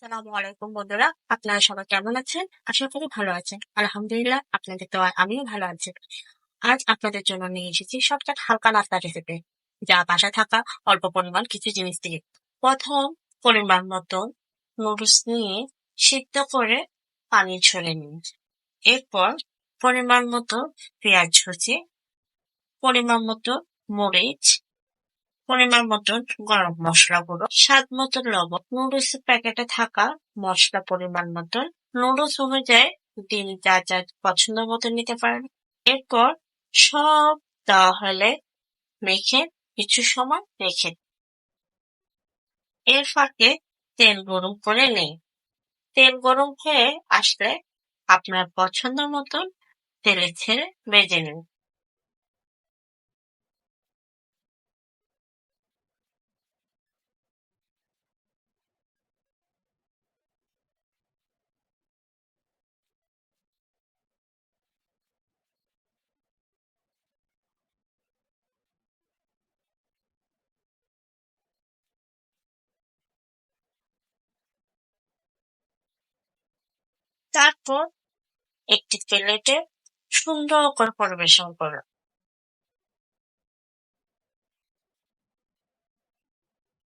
আসসালামু আলাইকুম বন্ধুরা, আপনারা সবাই কেমন আছেন? আশা করি ভালো আছেন। আলহামদুলিল্লাহ, আপনাদের তো আমিও ভালো আছি। আজ আপনাদের জন্য নিয়ে এসেছি শর্টকাট হালকা নাস্তা রেসিপি যা বাসায় থাকা অল্প পরিমাণ কিছু জিনিস দিয়ে। প্রথম পরিমাণ মতো নুডলস নিয়ে সিদ্ধ করে পানি ছড়ে নিন। এরপর পরিমাণ মতো পেঁয়াজ কুচি পরিমাণ মতো মরিচ পরিমাণ মতন গরম মশলা গুঁড়ো, স্বাদ মতো লবণ। নুডলস প্যাকেটে থাকা মশলা পরিমাণ মতন। নুডলস অনুযায়ী ডিম যা যা পছন্দ মতো নিতে পারেন। এরপর সব দেওয়া হলে মেখে কিছু সময় রেখে এর ফাঁকে তেল গরম করে নেই তেল গরম হয়ে আসলে আপনার পছন্দ মতন তেলে ছেড়ে ভেজে নিন। তারপর একটি প্লেটে সুন্দর করে পরিবেশন করুন